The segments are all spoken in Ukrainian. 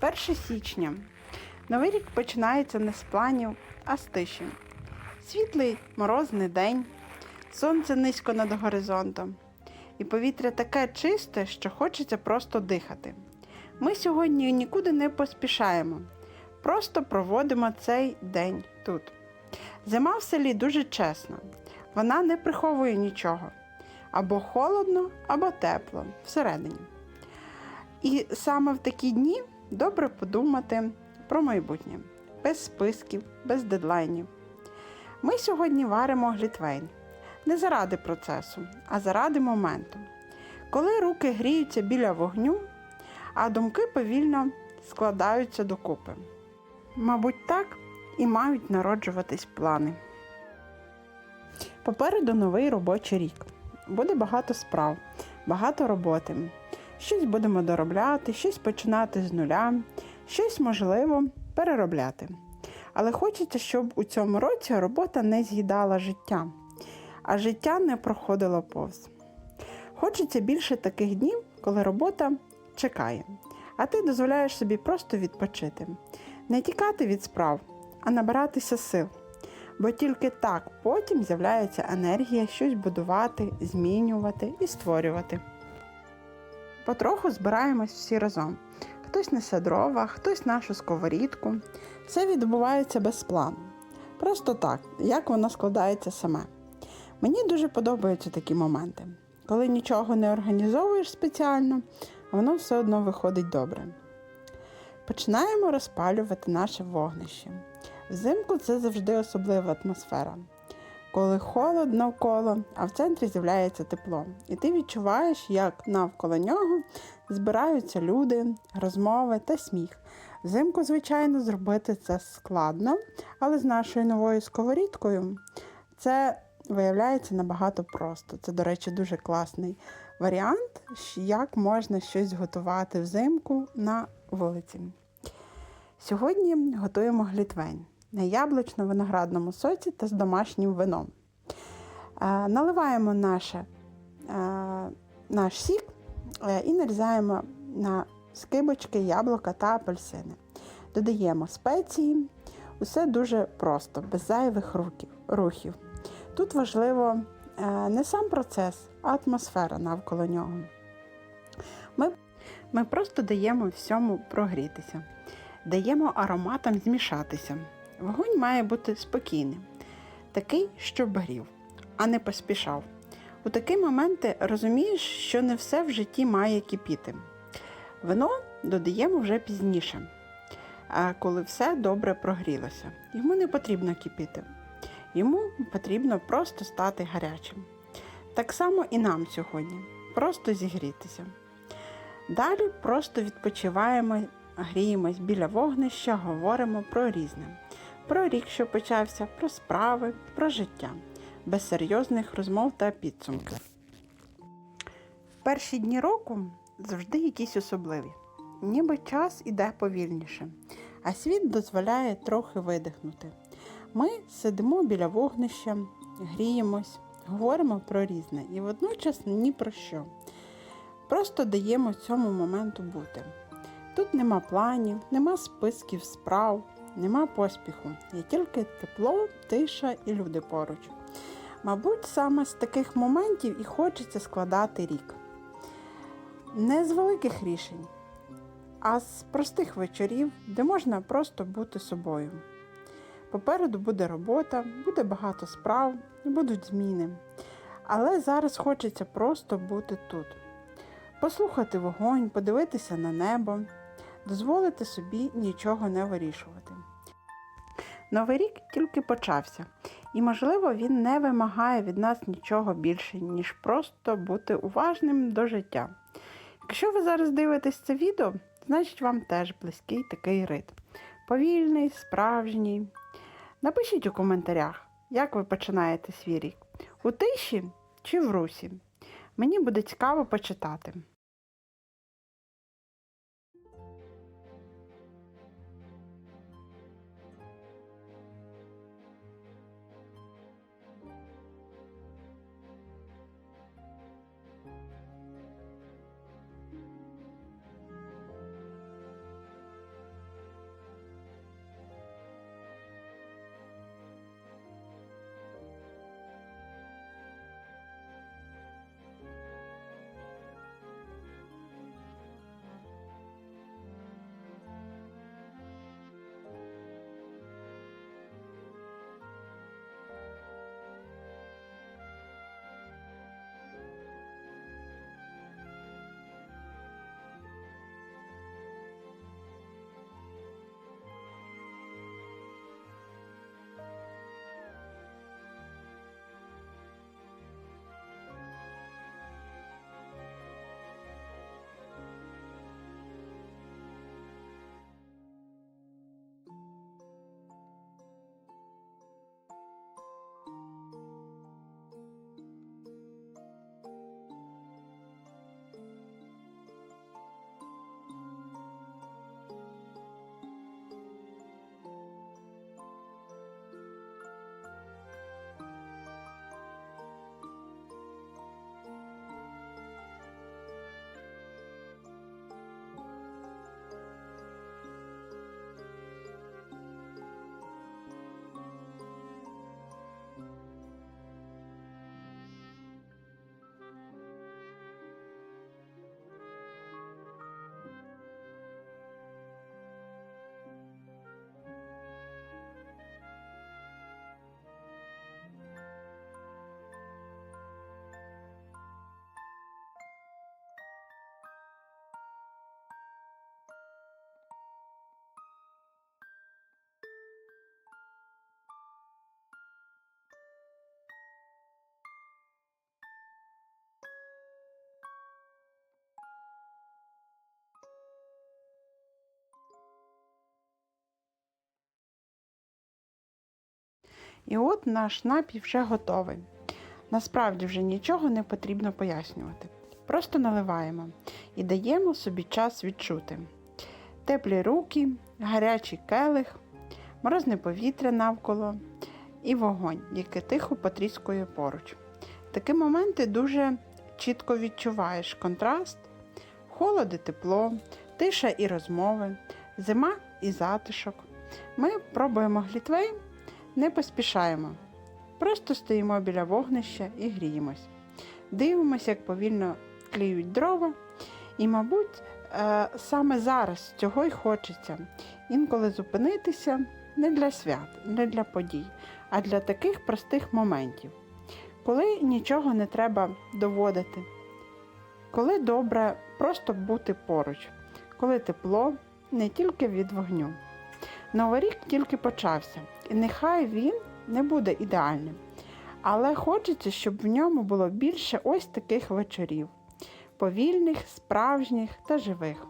1 січня. Новий рік починається не з планів, а з тиші. Світлий морозний день, сонце низько над горизонтом, і повітря таке чисте, що хочеться просто дихати. Ми сьогодні нікуди не поспішаємо, просто проводимо цей день тут. Зима в селі дуже чесна, вона не приховує нічого. Або холодно, або тепло всередині. І саме в такі дні добре подумати про майбутнє, без списків, без дедлайнів. Ми сьогодні варимо глітвейн не заради процесу, а заради моменту, коли руки гріються біля вогню, а думки повільно складаються докупи. Мабуть, так і мають народжуватись плани. Попереду новий робочий рік. Буде багато справ, багато роботи. Щось будемо доробляти, щось починати з нуля, щось можливо переробляти. Але хочеться, щоб у цьому році робота не з'їдала життя, а життя не проходило повз. Хочеться більше таких днів, коли робота чекає, а ти дозволяєш собі просто відпочити, не тікати від справ, а набиратися сил. Бо тільки так потім з'являється енергія щось будувати, змінювати і створювати. Потроху збираємось всі разом. Хтось несе дрова, хтось нашу сковорідку. Все відбувається без плану. Просто так, як воно складається саме. Мені дуже подобаються такі моменти, коли нічого не організовуєш спеціально, воно все одно виходить добре. Починаємо розпалювати наше вогнище. Взимку це завжди особлива атмосфера. Коли холод навколо, а в центрі з'являється тепло. І ти відчуваєш, як навколо нього збираються люди, розмови та сміх. Взимку, звичайно, зробити це складно, але з нашою новою сковорідкою це виявляється набагато просто. Це, до речі, дуже класний варіант, як можна щось готувати взимку на вулиці. Сьогодні готуємо глітвейн на яблучно-виноградному соці та з домашнім вином. Е, Наливаємо наше, е, наш сік е, і нарізаємо на скибочки, яблука та апельсини. Додаємо спеції. Усе дуже просто, без зайвих рухів. Тут важливо не сам процес, а атмосфера навколо нього. Ми, ми просто даємо всьому прогрітися, даємо ароматам змішатися. Вогонь має бути спокійним, такий, щоб грів, а не поспішав. У такі моменти розумієш, що не все в житті має кипіти. Вино додаємо вже пізніше, коли все добре прогрілося. Йому не потрібно кипіти, йому потрібно просто стати гарячим. Так само і нам сьогодні, просто зігрітися. Далі просто відпочиваємо, гріємось біля вогнища, говоримо про різне про рік, що почався, про справи, про життя, без серйозних розмов та підсумків. Перші дні року завжди якісь особливі, ніби час іде повільніше, а світ дозволяє трохи видихнути. Ми сидимо біля вогнища, гріємось, говоримо про різне і водночас ні про що. Просто даємо цьому моменту бути. Тут нема планів, нема списків справ, нема поспіху, є тільки тепло, тиша і люди поруч. Мабуть, саме з таких моментів і хочеться складати рік. Не з великих рішень, а з простих вечорів, де можна просто бути собою. Попереду буде робота, буде багато справ, будуть зміни. Але зараз хочеться просто бути тут, послухати вогонь, подивитися на небо, дозволити собі нічого не вирішувати. Новий рік тільки почався, і, можливо, він не вимагає від нас нічого більше, ніж просто бути уважним до життя. Якщо ви зараз дивитесь це відео, значить вам теж близький такий ритм. Повільний, справжній. Напишіть у коментарях, як ви починаєте свій рік. У тиші чи в русі. Мені буде цікаво почитати. І от наш напій вже готовий. Насправді вже нічого не потрібно пояснювати. Просто наливаємо і даємо собі час відчути. Теплі руки, гарячий келих, морозне повітря навколо і вогонь, який тихо потріскує поруч. Такі моменти дуже чітко відчуваєш контраст, холод і тепло, тиша і розмови, зима і затишок. Ми пробуємо глітвей, не поспішаємо. Просто стоїмо біля вогнища і гріємось. Дивимося, як повільно кліють дрова, і, мабуть, е, саме зараз цього й хочеться інколи зупинитися не для свят, не для подій, а для таких простих моментів, коли нічого не треба доводити, коли добре просто бути поруч, коли тепло не тільки від вогню. Новий рік тільки почався, і нехай він не буде ідеальним, але хочеться, щоб в ньому було більше ось таких вечорів повільних, справжніх та живих.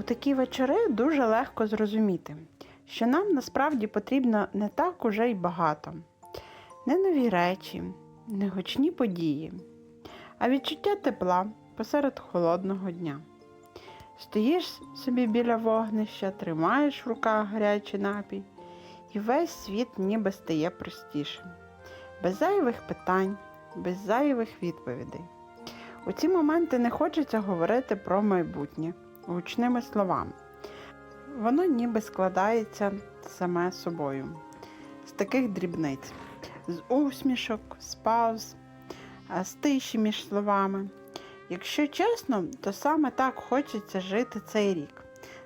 У такі вечори дуже легко зрозуміти, що нам насправді потрібно не так уже й багато, не нові речі, не гучні події, а відчуття тепла посеред холодного дня. Стоїш собі біля вогнища, тримаєш в руках гарячий напій, і весь світ ніби стає простішим, без зайвих питань, без зайвих відповідей. У ці моменти не хочеться говорити про майбутнє гучними словами. Воно ніби складається саме собою, з таких дрібниць, з усмішок, з пауз, з тиші між словами. Якщо чесно, то саме так хочеться жити цей рік.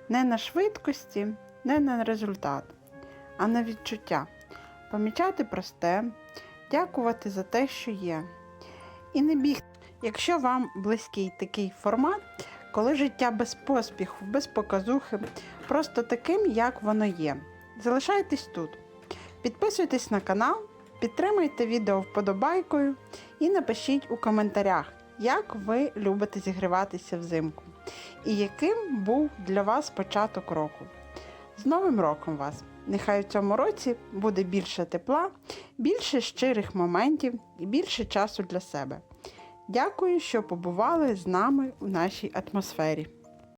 Не на швидкості, не на результат, а на відчуття. Помічати просте, дякувати за те, що є. І не бігти. Якщо вам близький такий формат, коли життя без поспіху, без показухи, просто таким, як воно є. Залишайтесь тут. Підписуйтесь на канал, підтримуйте відео вподобайкою і напишіть у коментарях, як ви любите зігріватися взимку і яким був для вас початок року. З Новим роком вас! Нехай у цьому році буде більше тепла, більше щирих моментів і більше часу для себе. Дякую, що побували з нами у нашій атмосфері.